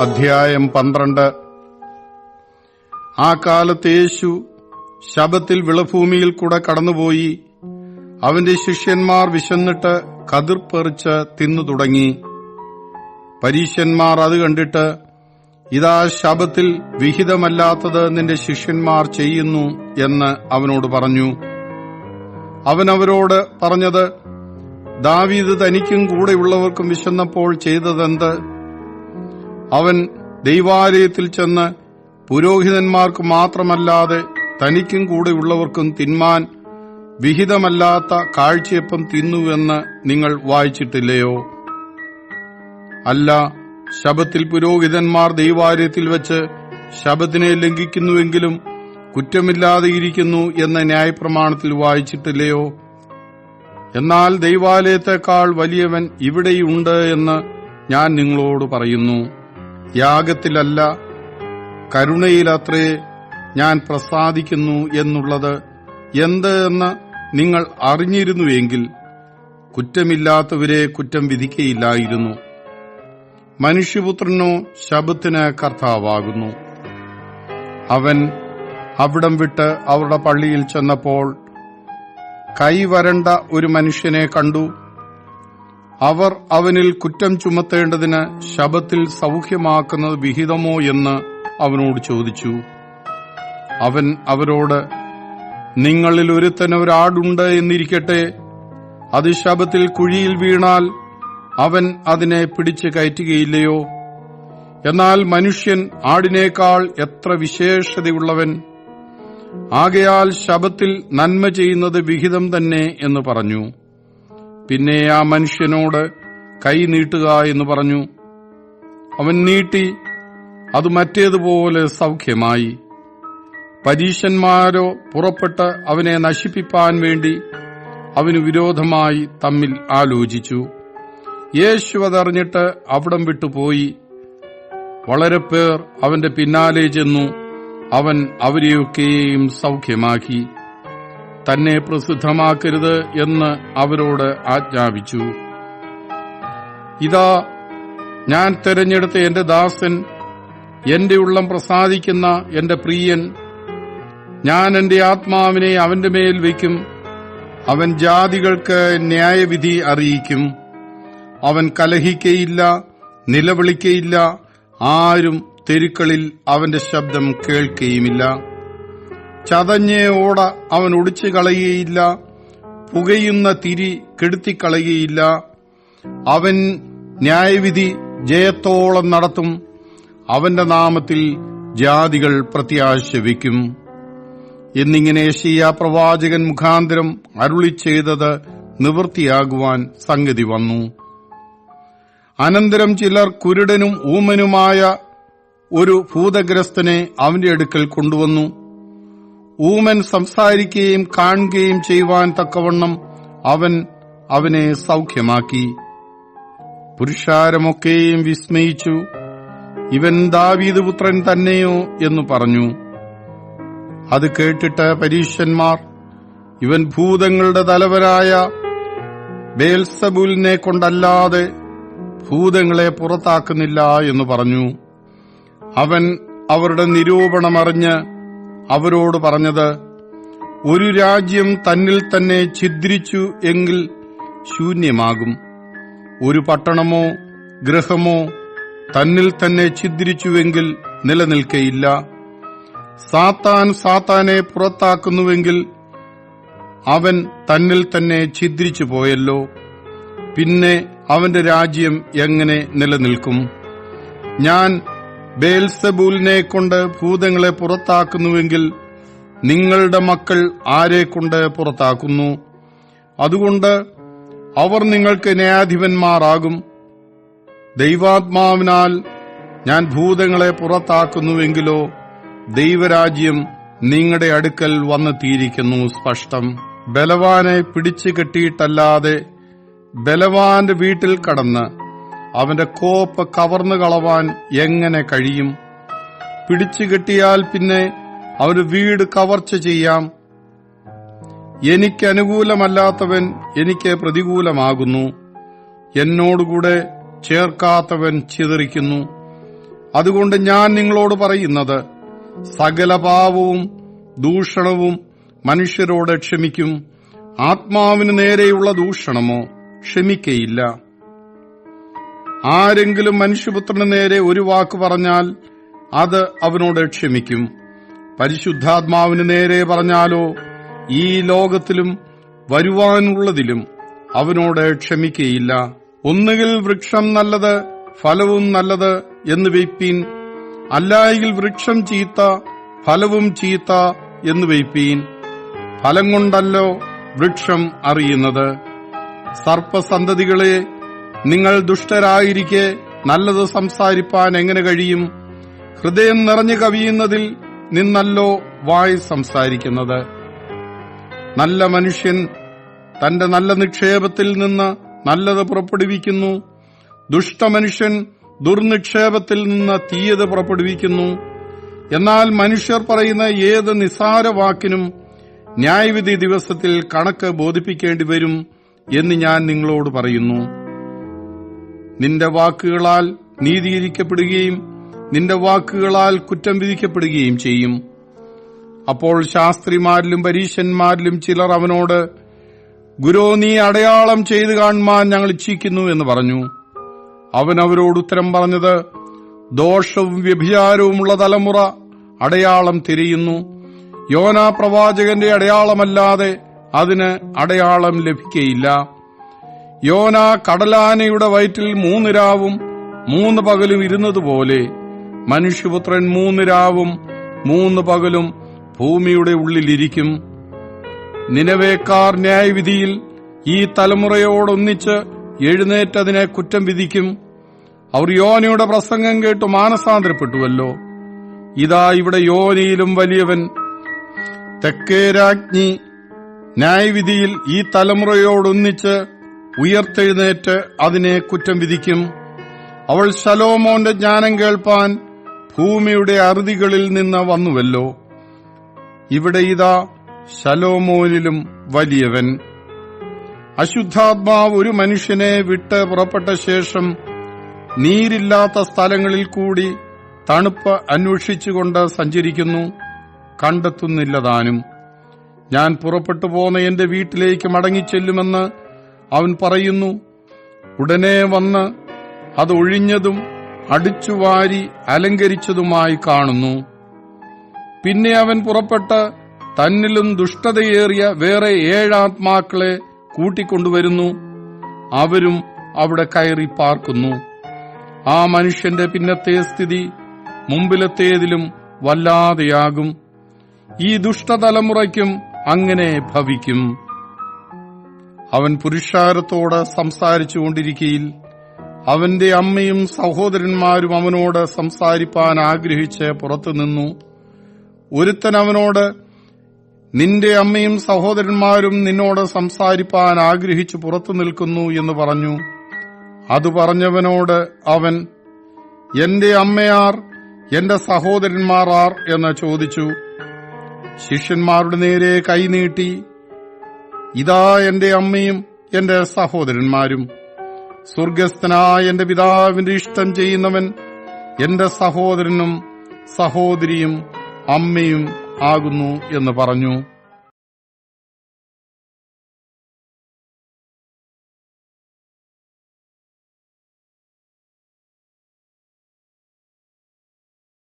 അധ്യായം പന്ത്രണ്ട്. ആ കാലത്ത് യേശു ശബത്തിൽ വിളഭൂമിയിൽ കൂടെ കടന്നുപോയി. അവന്റെ ശിഷ്യന്മാർ വിശന്നിട്ട് കതിർ പറിച്ച് തിന്നു തുടങ്ങി. പരീശന്മാർ അത് കണ്ടിട്ട് ഇതാ ശബത്തിൽ വിഹിതമല്ലാത്തത് നിന്റെ ശിഷ്യന്മാർ ചെയ്യുന്നു എന്ന് അവനോട് പറഞ്ഞു. അവനവരോട് പറഞ്ഞത് ദാവീദ് തനിക്കും കൂടെയുള്ളവർക്കും വിശന്നപ്പോൾ ചെയ്തതെന്ത്? അവൻ ദൈവാലയത്തിൽ ചെന്ന് പുരോഹിതന്മാർക്ക് മാത്രമല്ലാതെ തനിക്കും കൂടെയുള്ളവർക്കും തിന്മാൻ വിഹിതമല്ലാത്ത കാഴ്ചയപ്പം തിന്നുവെന്ന് നിങ്ങൾ വായിച്ചിട്ടില്ലയോ? അല്ല ശബത്തിൽ പുരോഹിതന്മാർ ദൈവാലയത്തിൽ വെച്ച് ശബത്തിനെ ലംഘിക്കുന്നുവെങ്കിലും കുറ്റമില്ലാതെ ഇരിക്കുന്നു എന്ന ന്യായപ്രമാണത്തിൽ വായിച്ചിട്ടില്ലയോ? എന്നാൽ ദൈവാലയത്തെക്കാൾ വലിയവൻ ഇവിടെയുണ്ട് എന്ന് ഞാൻ നിങ്ങളോട് പറയുന്നു. യാഗത്തിലല്ല കരുണയിലത്രേ ഞാൻ പ്രസാദിക്കുന്നു എന്നുള്ളത് എന്ത് എന്ന് നിങ്ങൾ അറിഞ്ഞിരുന്നുവെങ്കിൽ കുറ്റമില്ലാത്തവരെ കുറ്റം വിധിക്കയില്ലായിരുന്നു. മനുഷ്യപുത്രനോ ശബത്തിന് കർത്താവാകുന്നു. അവൻ അവിടം വിട്ട് അവരുടെ പള്ളിയിൽ ചെന്നപ്പോൾ കൈവരണ്ട ഒരു മനുഷ്യനെ കണ്ടു. അവർ അവനിൽ കുറ്റം ചുമത്തേണ്ടതിന് ശബത്തിൽ സൗഖ്യമാക്കുന്നത് വിഹിതമോ എന്ന് അവനോട് ചോദിച്ചു. അവൻ അവരോട് നിങ്ങളിൽ ഒരുത്തന് ഒരാടുണ്ട് എന്നിരിക്കട്ടെ. അത് ശബത്തിൽ കുഴിയിൽ വീണാൽ അവൻ അതിനെ പിടിച്ചു കയറ്റുകയില്ലയോ? എന്നാൽ മനുഷ്യൻ ആടിനേക്കാൾ എത്ര വിശേഷതയുള്ളവൻ. ആകയാൽ ശബത്തിൽ നന്മ ചെയ്യുന്നത് വിഹിതം തന്നെ എന്ന് പറഞ്ഞു. പിന്നെ ആ മനുഷ്യനോട് കൈ നീട്ടുക എന്ന് പറഞ്ഞു. അവൻ നീട്ടി അത് മറ്റേതുപോലെ സൗഖ്യമായി. പരീശന്മാരോ പുറപ്പെട്ട് അവനെ നശിപ്പിപ്പാൻ വേണ്ടി അവന് വിരോധമായി തമ്മിൽ ആലോചിച്ചു. യേശു അതറിഞ്ഞിട്ട് അവിടം വിട്ടുപോയി. വളരെ പേർ അവന്റെ പിന്നാലെ ചെന്നു. അവൻ അവരെയൊക്കെയും സൗഖ്യമാക്കി. തന്നെ പ്രസിദ്ധമാക്കരുത് എന്ന് അവരോട് ആജ്ഞാപിച്ചു. ഇതാ ഞാൻ തെരഞ്ഞെടുത്ത എന്റെ ദാസൻ എന്റെ ഉള്ളം പ്രസാദിക്കുന്ന എന്റെ പ്രിയൻ ഞാൻ എന്റെ ആത്മാവിനെ അവന്റെ മേൽ വയ്ക്കും അവൻ ജാതികൾക്ക് ന്യായവിധി അറിയിക്കും. അവൻ കലഹിക്കയില്ല നിലവിളിക്കയില്ല ആരും തെരുക്കളിൽ അവന്റെ ശബ്ദം കേൾക്കുകയുമില്ല ചതഞ്ഞ ഓട അവൻ ഒടിച്ചു കളയുകയില്ല. പുകയുന്ന തിരി കെടുത്തിക്കളയുകയില്ല അവൻ ന്യായവിധി ജയത്തോളം നടത്തും. അവന്റെ നാമത്തിൽ ജാതികൾ പ്രത്യാശ വയ്ക്കും എന്നിങ്ങനെ ഷിയ പ്രവാചകൻ മുഖാന്തരം അരുളി ചെയ്തത് നിവൃത്തിയാകുവാൻ സംഗതി വന്നു. അനന്തരം ചിലർ കുരുടനും ഊമനുമായ ഒരു ഭൂതഗ്രസ്തനെ അവന്റെ അടുക്കൽ കൊണ്ടുവന്നു. ഊമൻ സംസാരിക്കുകയും കാണുകയും ചെയ്യുവാൻ തക്കവണ്ണം അവൻ അവനെ സൗഖ്യമാക്കി. പുരുഷാരമൊക്കെയും വിസ്മയിച്ചു. ഇവൻ ദാവീദ് പുത്രൻ തന്നെയോ എന്നു പറഞ്ഞു. അത് കേട്ടിട്ട് പരീശന്മാർ ഇവൻ ഭൂതങ്ങളുടെ തലവരായ ബേൽസബുലിനെ കൊണ്ടല്ലാതെ ഭൂതങ്ങളെ പുറത്താക്കുന്നില്ല എന്നു പറഞ്ഞു. അവൻ അവരുടെ നിരൂപണമറിഞ്ഞ് അവരോട് പറഞ്ഞത് ഒരു രാജ്യം തന്നിൽ തന്നെ ഛിദ്രിച്ചു എങ്കിൽ ശൂന്യമാകും. ഒരു പട്ടണമോ ഗൃഹമോ തന്നിൽ തന്നെ ഛിദ്രിച്ചുവെങ്കിൽ നിലനിൽക്കയില്ല. സാത്താൻ സാത്താനെ പുറത്താക്കുന്നുവെങ്കിൽ അവൻ തന്നിൽ തന്നെ ഛിദ്രിച്ചു പോയല്ലോ. പിന്നെ അവന്റെ രാജ്യം എങ്ങനെ നിലനിൽക്കും? ഞാൻ ബേൽസബൂലിനെ കൊണ്ട് ഭൂതങ്ങളെ പുറത്താക്കുന്നുവെങ്കിൽ നിങ്ങളുടെ മക്കൾ ആരെ കൊണ്ട് പുറത്താക്കുന്നു? അതുകൊണ്ട് അവർ നിങ്ങൾക്ക് ന്യായാധിപന്മാരാകും. ദൈവാത്മാവിനാൽ ഞാൻ ഭൂതങ്ങളെ പുറത്താക്കുന്നുവെങ്കിലോ ദൈവരാജ്യം നിങ്ങളുടെ അടുക്കൽ വന്നെത്തിയിരിക്കുന്നു സ്പഷ്ടം. ബലവാനെ പിടിച്ചു കെട്ടിയിട്ടല്ലാതെ ബലവാന്റെ വീട്ടിൽ കടന്ന് അവന്റെ കോപ്പ് കവർന്നു കളവാൻ എങ്ങനെ കഴിയും? പിടിച്ചു കെട്ടിയാൽ പിന്നെ അവന് വീട് കവർച്ച ചെയ്യാം. എനിക്ക് അനുകൂലമല്ലാത്തവൻ എനിക്ക് പ്രതികൂലമാകുന്നു. എന്നോടുകൂടെ ചേർക്കാത്തവൻ ചിതറിക്കുന്നു. അതുകൊണ്ട് ഞാൻ നിങ്ങളോട് പറയുന്നത് സകല പാവവും ദൂഷണവും മനുഷ്യരോട് ക്ഷമിക്കും. ആത്മാവിന് നേരെയുള്ള ദൂഷണമോ? ക്ഷമിക്കയില്ല. ആരെങ്കിലും മനുഷ്യപുത്രന് നേരെ ഒരു വാക്ക് പറഞ്ഞാൽ അത് അവനോട് ക്ഷമിക്കും. പരിശുദ്ധാത്മാവിന് നേരെ പറഞ്ഞാലോ ഈ ലോകത്തിലും വരുവാനുള്ളതിലും അവനോട് ക്ഷമിക്കയില്ല. ഒന്നുകിൽ വൃക്ഷം നല്ലത് ഫലവും നല്ലത് എന്ന് വെയ്പ്പീൻ. അല്ലായെങ്കിൽ വൃക്ഷം ചീത്ത ഫലവും ചീത്ത എന്ന് വെയ്പ്പീൻ. ഫലം കൊണ്ടല്ലോ വൃക്ഷം അറിയുന്നത്. സർപ്പസന്തതികളെ നിങ്ങൾ ദുഷ്ടരായിരിക്കെ നല്ലത് സംസാരിപ്പാൻ എങ്ങനെ കഴിയും? ഹൃദയം നിറഞ്ഞു കവിയുന്നതിൽ നിന്നല്ലോ വായ് സംസാരിക്കുന്നത്. നല്ല മനുഷ്യൻ തന്റെ നല്ല നിക്ഷേപത്തിൽ നിന്ന് നല്ലത് പുറപ്പെടുവിക്കുന്നു. ദുഷ്ടമനുഷ്യൻ ദുർനിക്ഷേപത്തിൽ നിന്ന് തീയത് പുറപ്പെടുവിക്കുന്നു. എന്നാൽ മനുഷ്യർ പറയുന്ന ഏത് നിസാര വാക്കിനും ന്യായവിധി ദിവസത്തിൽ കണക്ക് ബോധിപ്പിക്കേണ്ടി വരും എന്ന് ഞാൻ നിങ്ങളോട് പറയുന്നു. നിന്റെ വാക്കുകളാൽ നീതീകരിക്കപ്പെടുകയും നിന്റെ വാക്കുകളാൽ കുറ്റം വിധിക്കപ്പെടുകയും ചെയ്യും. അപ്പോൾ ശാസ്ത്രിമാരിലും പരീശന്മാരിലും ചിലർ അവനോട് ഗുരു നീ അടയാളം ചെയ്തു കാണുവാൻ ഞങ്ങൾ ഇച്ഛിക്കുന്നു എന്ന് പറഞ്ഞു. അവൻ അവരോട് ഉത്തരം പറഞ്ഞത് ദോഷവും വ്യഭിചാരവുമുള്ള തലമുറ അടയാളം തിരിയുന്നു. യോനാ പ്രവാചകന്റെ അടയാളമല്ലാതെ അതിന് അടയാളം ലഭിക്കയില്ല. യോന കടലാനയുടെ വയറ്റിൽ മൂന്ന് രാവും മൂന്ന് പകലും ഇരുന്നതുപോലെ മനുഷ്യപുത്രൻ മൂന്ന് രാവും മൂന്ന് പകലും ഭൂമിയുടെ ഉള്ളിലിരിക്കും. നിലവേക്കാർ ന്യായവിധിയിൽ ഈ തലമുറയോടൊന്നിച്ച് എഴുന്നേറ്റതിനെ കുറ്റം വിധിക്കും. അവർ യോനയുടെ പ്രസംഗം കേട്ട് മാനസാന്തരപ്പെട്ടുവല്ലോ. ഇതാ ഇവിടെ യോനയിലും വലിയവൻ. തെക്കേരാജ്ഞി ന്യായവിധിയിൽ ഈ തലമുറയോടൊന്നിച്ച് ഉയർത്തെഴുന്നേറ്റ് അതിനെ കുറ്റം വിധിക്കും. അവൾ ശലോമോന്റെ ജ്ഞാനം കേൾപ്പാൻ ഭൂമിയുടെ അറുതികളിൽ നിന്ന് വന്നുവല്ലോ. ഇവിടെ ഇതാ ശലോമോനിലും വലിയവൻ. അശുദ്ധാത്മാവ് ഒരു മനുഷ്യനെ വിട്ട് പുറപ്പെട്ട ശേഷം നീരില്ലാത്ത സ്ഥലങ്ങളിൽ കൂടി തണുപ്പ് അന്വേഷിച്ചുകൊണ്ട് സഞ്ചരിക്കുന്നു. കണ്ടെത്തുന്നില്ലതാനും. ഞാൻ പുറപ്പെട്ടു പോന്ന എന്റെ വീട്ടിലേക്ക് മടങ്ങിച്ചെല്ലുമെന്ന് അവൻ പറയുന്നു ഉടനെ വന്ന് അത് ഒഴിഞ്ഞതും അടിച്ചുവാരി അലങ്കരിച്ചതുമായി കാണുന്നു. പിന്നെ അവൻ പുറപ്പെട്ട് തന്നിലും ദുഷ്ടതയേറിയ വേറെ ഏഴാത്മാക്കളെ കൂട്ടിക്കൊണ്ടുവരുന്നു. അവരും അവിടെ കയറി പാർക്കുന്നു. ആ മനുഷ്യന്റെ പിന്നത്തെ സ്ഥിതി മുമ്പിലത്തേതിലും വല്ലാതെയാകും. ഈ ദുഷ്ടതലമുറയ്ക്കും അങ്ങനെ ഭവിക്കും. അവൻ പുരുഷാരത്തോട് സംസാരിച്ചുകൊണ്ടിരിക്കയിൽ അവന്റെ അമ്മയും സഹോദരന്മാരും അവനോട് സംസാരിപ്പാൻ ആഗ്രഹിച്ച് പുറത്തുനിന്നു. ഒരുത്തൻ അവനോട് നിന്റെ അമ്മയും സഹോദരന്മാരും നിന്നോട് സംസാരിപ്പാൻ ആഗ്രഹിച്ചു പുറത്തു നിൽക്കുന്നു എന്ന് പറഞ്ഞു. അത് പറഞ്ഞവനോട് അവൻ എന്റെ അമ്മയാർ എന്റെ സഹോദരന്മാർ ആർ എന്ന് ചോദിച്ചു. ശിഷ്യന്മാരുടെ നേരെ കൈനീട്ടി ഇതാ എന്റെ അമ്മയും എന്റെ സഹോദരന്മാരും. സ്വർഗസ്ഥനായ എന്റെ പിതാവിന്റെ ഇഷ്ടം ചെയ്യുന്നവൻ എന്റെ സഹോദരനും സഹോദരിയും അമ്മയും ആകുന്നു എന്ന് പറഞ്ഞു.